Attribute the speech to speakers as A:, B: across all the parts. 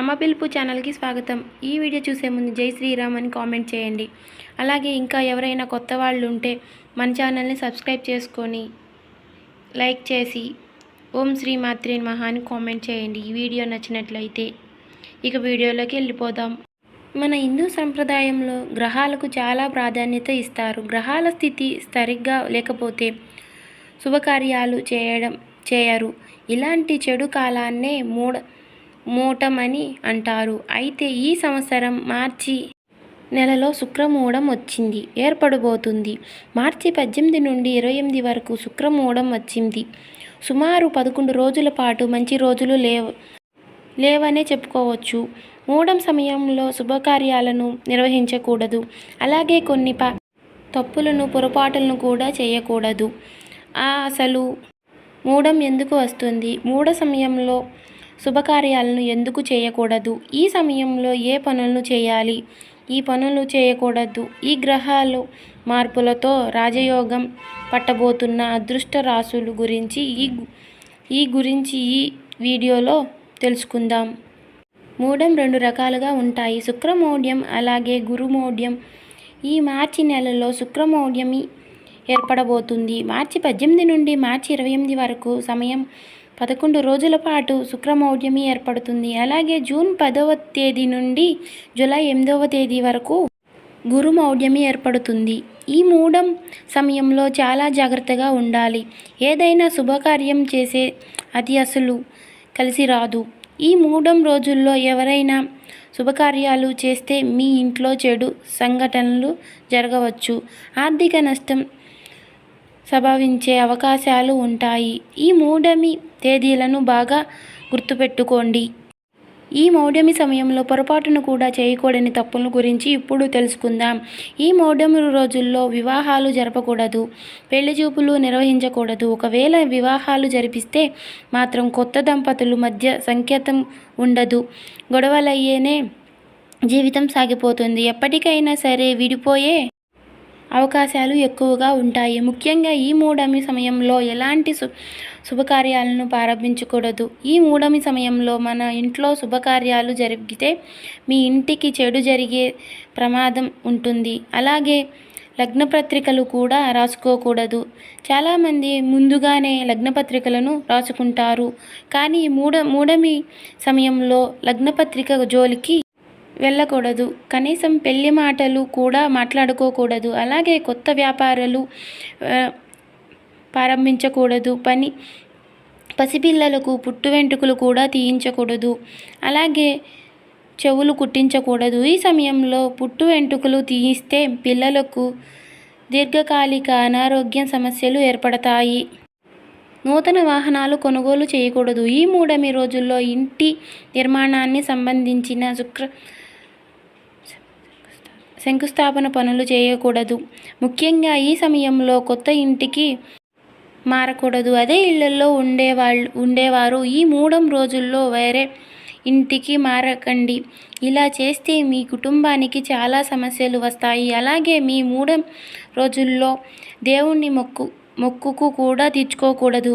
A: అమ్మ పిలుపు ఛానల్కి స్వాగతం. ఈ వీడియో చూసే ముందు జై శ్రీరామ్ అని కామెంట్ చేయండి. అలాగే ఇంకా ఎవరైనా కొత్త వాళ్ళు ఉంటే మన ఛానల్ని సబ్స్క్రైబ్ చేసుకొని లైక్ చేసి ఓం శ్రీ మాత్రే మహా అని కామెంట్ చేయండి. ఈ వీడియో నచ్చినట్లయితే ఇక వీడియోలోకి వెళ్ళిపోదాం. మన హిందూ సంప్రదాయంలో గ్రహాలకు చాలా ప్రాధాన్యత ఇస్తారు. గ్రహాల స్థితి సరిగ్గా లేకపోతే శుభకార్యాలు చేయడం చేయరు. ఇలాంటి చెడు కాలాన్నే మూడ మూటమని అంటారు. అయితే ఈ సంవత్సరం మార్చి నెలలో శుక్రమూఢం వచ్చింది. ఏర్పడబోతుంది. మార్చి పద్దెనిమిది నుండి ఇరవై ఎనిమిది వరకు శుక్రమూఢం వచ్చింది. సుమారు పదకొండు రోజుల పాటు మంచి రోజులు లేవు. లేవనే చెప్పుకోవచ్చు. మూడం సమయంలో శుభకార్యాలను నిర్వహించకూడదు. అలాగే కొన్ని ప తప్పులను పొరపాటులను కూడా చేయకూడదు. ఆ అసలు మూడం ఎందుకు వస్తుంది? మూఢ సమయంలో శుభకార్యాలను ఎందుకు చేయకూడదు? ఈ సమయంలో ఏ పనులను చేయాలి? ఈ పనులు చేయకూడదు. ఈ గ్రహాలు మార్పులతో రాజయోగం పట్టబోతున్న అదృష్ట రాసులు గురించి ఈ ఈ గురించి ఈ వీడియోలో తెలుసుకుందాం. మూఢం రెండు రకాలుగా ఉంటాయి. శుక్రమౌఢ్యం అలాగే గురుమౌఢ్యం. ఈ మార్చి నెలలో శుక్రమౌఢ్యమి ఏర్పడబోతుంది. మార్చి పద్దెనిమిది నుండి మార్చి ఇరవై ఎనిమిది వరకు సమయం పదకొండు రోజుల పాటు శుక్రమౌఢ్యమి ఏర్పడుతుంది. అలాగే జూన్ పదవ తేదీ నుండి జూలై ఎనిమిదవ తేదీ వరకు గురుమౌఢ్యమి ఏర్పడుతుంది. ఈ మూడం సమయంలో చాలా జాగ్రత్తగా ఉండాలి. ఏదైనా శుభకార్యం చేసే అది అసలు కలిసి రాదు. ఈ మూడం రోజుల్లో ఎవరైనా శుభకార్యాలు చేస్తే మీ ఇంట్లో చెడు సంఘటనలు జరగవచ్చు. ఆర్థిక నష్టం సంభవించే అవకాశాలు ఉంటాయి. ఈ మూడమి తేదీలను బాగా గుర్తుపెట్టుకోండి. ఈ మౌఢ్యమి సమయంలో పొరపాటును కూడా చేయకూడని తప్పుల గురించి ఇప్పుడు తెలుసుకుందాం. ఈ మౌఢ్యమి రోజుల్లో వివాహాలు జరపకూడదు పెళ్ళి చూపులు నిర్వహించకూడదు. ఒకవేళ వివాహాలు జరిపిస్తే మాత్రం కొత్త దంపతులు మధ్య సంకేతం ఉండదు. గొడవలయ్యేనే జీవితం సాగిపోతుంది. ఎప్పటికైనా సరే విడిపోయే అవకాశాలు ఎక్కువగా ఉంటాయి. ముఖ్యంగా ఈ మూడమి సమయంలో ఎలాంటి శు శుభకార్యాలను ప్రారంభించకూడదు. ఈ మూడమి సమయంలో మన ఇంట్లో శుభకార్యాలు జరిగితే మీ ఇంటికి చెడు జరిగే ప్రమాదం ఉంటుంది. అలాగే లగ్నపత్రికలు కూడా రాసుకోకూడదు. చాలామంది ముందుగానే లగ్నపత్రికలను రాసుకుంటారు. కానీ మూడ మూడమి సమయంలో లగ్నపత్రిక జోలికి వెళ్ళకూడదు. కనీసం పెళ్ళి మాటలు కూడా మాట్లాడుకోకూడదు. అలాగే కొత్త వ్యాపారాలు ప్రారంభించకూడదు. పని పసిపిల్లలకు పుట్టు వెంట్రుకలు కూడా తీయించకూడదు. అలాగే చెవులు కుట్టించకూడదు. ఈ సమయంలో పుట్టు వెంట్రుకలు తీయిస్తే పిల్లలకు దీర్ఘకాలిక అనారోగ్య సమస్యలు ఏర్పడతాయి. నూతన వాహనాలు కొనుగోలు చేయకూడదు. ఈ మూడమి రోజుల్లో ఇంటి నిర్మాణాన్ని సంబంధించిన శుక్ర శంకుస్థాపన పనులు చేయకూడదు. ముఖ్యంగా ఈ సమయంలో కొత్త ఇంటికి మారకూడదు. అదే ఇళ్ళలో ఉండేవాళ్ళు ఉండేవారు. ఈ మూడం రోజుల్లో వేరే ఇంటికి మారకండి. ఇలా చేస్తే మీ కుటుంబానికి చాలా సమస్యలు వస్తాయి. అలాగే మీ మూడం రోజుల్లో దేవుణ్ణి మొక్కు మొక్కుకు కూడా తీర్చుకోకూడదు.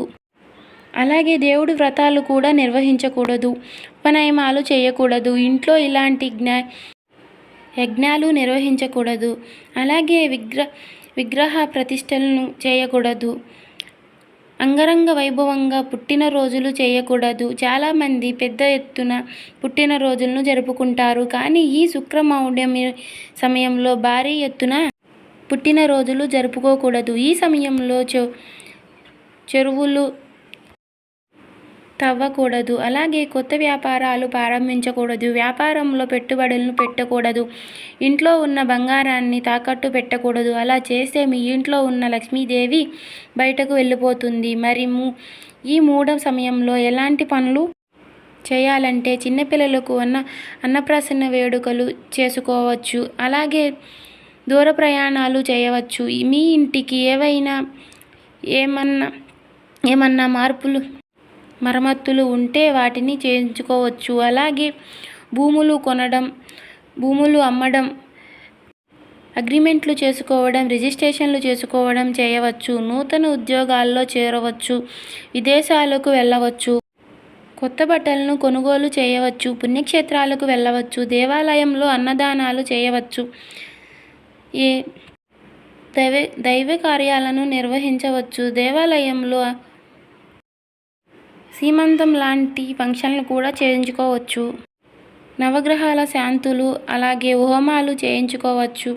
A: అలాగే దేవుడి వ్రతాలు కూడా నిర్వహించకూడదు. ఉపనయమాలు చేయకూడదు. ఇంట్లో ఇలాంటి జ్ఞా యజ్ఞాలు నిర్వహించకూడదు. అలాగే విగ్ర విగ్రహ ప్రతిష్టలను చేయకూడదు. అంగరంగ వైభవంగా పుట్టినరోజులు చేయకూడదు. చాలామంది పెద్ద ఎత్తున పుట్టినరోజులను జరుపుకుంటారు. కానీ ఈ శుక్రమౌఢ్యమి సమయంలో భారీ ఎత్తున పుట్టినరోజులు జరుపుకోకూడదు. ఈ సమయంలో చె చెరువులు తవ్వకూడదు. అలాగే కొత్త వ్యాపారాలు ప్రారంభించకూడదు. వ్యాపారంలో పెట్టుబడులను పెట్టకూడదు. ఇంట్లో ఉన్న బంగారాన్ని తాకట్టు పెట్టకూడదు. అలా చేస్తే మీ ఇంట్లో ఉన్న లక్ష్మీదేవి బయటకు వెళ్ళిపోతుంది. మరి ఈ మూడవ సమయంలో ఎలాంటి పనులు చేయాలంటే చిన్నపిల్లలకు అన్న అన్నప్రాసన్న వేడుకలు చేసుకోవచ్చు. అలాగే దూర ప్రయాణాలు చేయవచ్చు. మీ ఇంటికి ఏవైనా ఏమన్నా ఏమన్నా మార్పులు మరమ్మతులు ఉంటే వాటిని చేయించుకోవచ్చు. అలాగే భూములు కొనడం భూములు అమ్మడం అగ్రిమెంట్లు చేసుకోవడం రిజిస్ట్రేషన్లు చేసుకోవడం చేయవచ్చు. నూతన ఉద్యోగాల్లో చేరవచ్చు. విదేశాలకు వెళ్ళవచ్చు. కొత్త బట్టలను కొనుగోలు చేయవచ్చు. పుణ్యక్షేత్రాలకు వెళ్ళవచ్చు. దేవాలయంలో అన్నదానాలు చేయవచ్చు. ఏ దైవ దైవ కార్యాలను నిర్వహించవచ్చు. దేవాలయంలో సీమంతం లాంటి ఫంక్షన్లు కూడా చేయించుకోవచ్చు. నవగ్రహాల శాంతులు అలాగే హోమాలు చేయించుకోవచ్చు.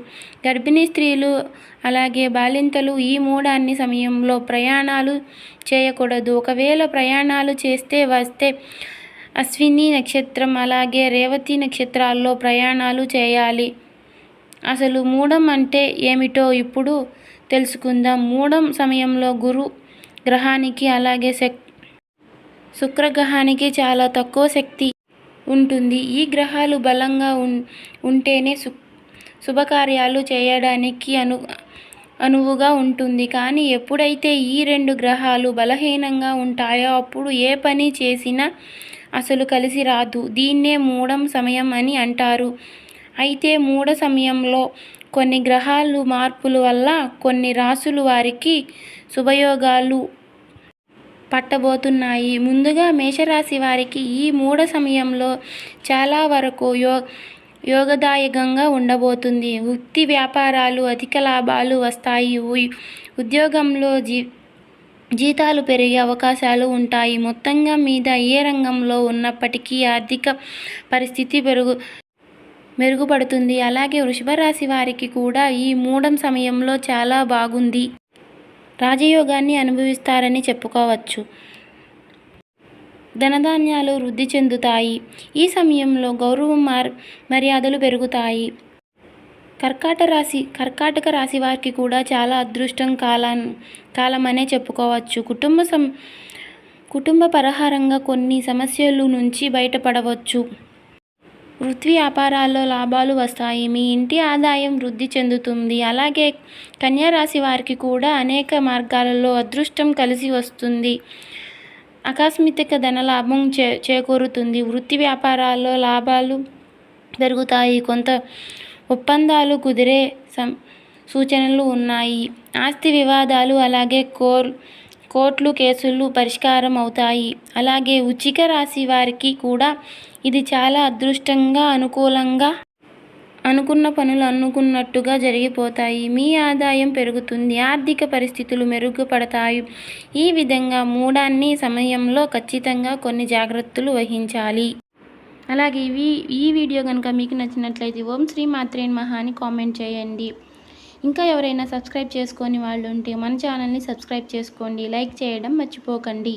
A: గర్భిణీ స్త్రీలు అలాగే బాలింతలు ఈ మూడాన్ని సమయంలో ప్రయాణాలు చేయకూడదు. ఒకవేళ ప్రయాణాలు చేస్తే వస్తే అశ్విని నక్షత్రం అలాగే రేవతి నక్షత్రాల్లో ప్రయాణాలు చేయాలి. అసలు మూడం అంటే ఏమిటో ఇప్పుడు తెలుసుకుందాం. మూడం సమయంలో గురు గ్రహానికి అలాగే శక్ శుక్రగ్రహానికి చాలా తక్కువ శక్తి ఉంటుంది. ఈ గ్రహాలు బలంగా ఉం ఉంటేనే సు శుభకార్యాలు చేయడానికి అను అనువుగా ఉంటుంది. కానీ ఎప్పుడైతే ఈ రెండు గ్రహాలు బలహీనంగా ఉంటాయో అప్పుడు ఏ పని చేసినా అసలు కలిసి రాదు. దీన్నే మూడం సమయం అని అంటారు. అయితే మూడ సమయంలో కొన్ని గ్రహాలు మార్పుల వల్ల కొన్ని రాసులు వారికి శుభయోగాలు పట్టబోతున్నాయి. ముందుగా మేషరాశి వారికి ఈ మూడ సమయంలో చాలా వరకు యో యోగదాయకంగా ఉండబోతుంది. వృత్తి వ్యాపారాలు అధిక లాభాలు వస్తాయి. ఉద్యోగంలో జీ జీతాలు పెరిగే అవకాశాలు ఉంటాయి. మొత్తంగా మీద ఏ రంగంలో ఉన్నప్పటికీ ఆర్థిక పరిస్థితి పెరుగు మెరుగుపడుతుంది. అలాగే వృషభ రాశి వారికి కూడా ఈ మూడం సమయంలో చాలా బాగుంది. రాజయోగాన్ని అనుభవిస్తారని చెప్పుకోవచ్చు. ధనధాన్యాలు వృద్ధి చెందుతాయి. ఈ సమయంలో గౌరవం మార్ మర్యాదలు పెరుగుతాయి. కర్కాట రాశి కర్కాటక రాశి వారికి కూడా చాలా అదృష్టం కాలం కాలమనే చెప్పుకోవచ్చు. కుటుంబ సం కుటుంబ పరహారంగా కొన్ని సమస్యలు నుంచి బయటపడవచ్చు. వృత్తి వ్యాపారాల్లో లాభాలు వస్తాయి. మీ ఇంటి ఆదాయం వృద్ధి చెందుతుంది. అలాగే కన్యారాశి వారికి కూడా అనేక మార్గాలలో అదృష్టం కలిసి వస్తుంది. ఆకస్మిక ధన లాభం చే చేకూరుతుంది. వృత్తి వ్యాపారాల్లో లాభాలు పెరుగుతాయి. కొంత ఒప్పందాలు కుదిరే సం సూచనలు ఉన్నాయి. ఆస్తి వివాదాలు అలాగే కోర్ కోర్టులు కేసులు పరిష్కారం అవుతాయి. అలాగే ఉచిక రాశి వారికి కూడా ఇది చాలా అదృష్టంగా అనుకూలంగా అనుకున్న పనులు అనుకున్నట్టుగా జరిగిపోతాయి. మీ ఆదాయం పెరుగుతుంది ఆర్థిక పరిస్థితులు మెరుగుపడతాయి. ఈ విధంగా మూడాన్ని సమయంలో ఖచ్చితంగా కొన్ని జాగ్రత్తలు వహించాలి. అలాగే ఈ వీడియో కనుక మీకు నచ్చినట్లయితే ఓం శ్రీ మాత్రేన్ మహాని కామెంట్ చేయండి. ఇంకా ఎవరైనా సబ్స్క్రైబ్ చేసుకొని వాళ్ళు ఉంటే మన ఛానల్ని సబ్స్క్రైబ్ చేసుకోండి లైక్ చేయడం మర్చిపోకండి.